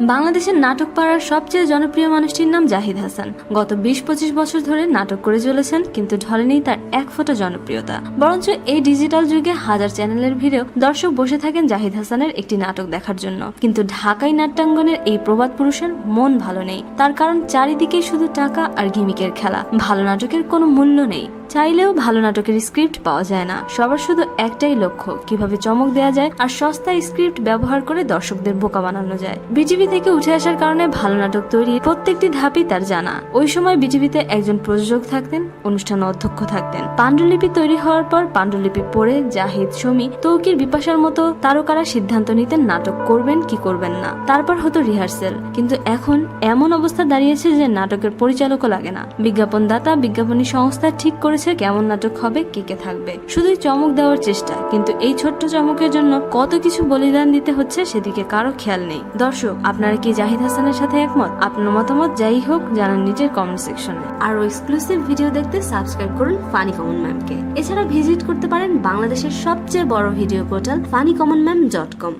বাংলাদেশের নাটক পাড়ার সবচেয়ে জনপ্রিয় মানুষটির নাম জাহিদ হাসান। গত বিশ পঁচিশ বছর ধরে নাটক করে চলেছেন, কিন্তু ঢলেনি তার এক ফোঁটা জনপ্রিয়তা। বরঞ্চ এই ডিজিটাল যুগে হাজার চ্যানেলের ভিড়েও দর্শক বসে থাকেন জাহিদ হাসানের একটি নাটক দেখার জন্য। কিন্তু ঢাকাই নাট্যাঙ্গনের এই প্রবাদ পুরুষের মন ভালো নেই। তার কারণ চারিদিকেই শুধু টাকা আর গিমিকের খেলা। ভালো নাটকের কোনো মূল্য নেই। চাইলেও ভালো নাটকের স্ক্রিপ্ট পাওয়া যায় না। সবার শুধু একটাই লক্ষ্য, কীভাবে চমক দেওয়া যায় আর সস্তা স্ক্রিপ্ট ব্যবহার করে দর্শকদের বোকা বানানো যায়। বিটিভি থেকে উঠে আসার কারণে ভালো নাটক তৈরি প্রত্যেকটি ধাপই তার জানা। ওই সময় বিটিভিতে একজন প্রযোজক থাকতেন, অনুষ্ঠান অধ্যক্ষ থাকতেন। পাণ্ডুলিপি তৈরি হওয়ার পর পাণ্ডুলিপি পড়ে জাহিদ শমী তৌকির বিপাশার মতো তারকারা সিদ্ধান্ত নিতেন নাটক করবেন কি করবেন না। তারপর হতো রিহার্সেল। কিন্তু এখন এমন অবস্থা দাঁড়িয়েছে যে নাটকের পরিচালকও লাগে না। বিজ্ঞাপন দাতা বিজ্ঞাপনী সংস্থা ঠিক করেছে কেমন নাটক হবে, কে কে থাকবে। শুধুই চমক দেওয়ার চেষ্টা। কিন্তু এই ছোট্ট চমকের জন্য কত কিছু বলিদান দিতে হচ্ছে সেদিকে কারও খেয়াল নেই। দর্শক, আপনারা কি জাহিদ হাসানের সাথে একমত? আপনার মতামত যাই হোক, জানান নিজের কমেন্ট সেকশনে আরও এক্সক্লুসিভ ভিডিও দেখতে সাবস্ক্রাইব করুন ফানি কমন ম্যামকে এছাড়া ভিজিট করতে পারেন বাংলাদেশের সবচেয়ে বড় video portal funny common mam dot com.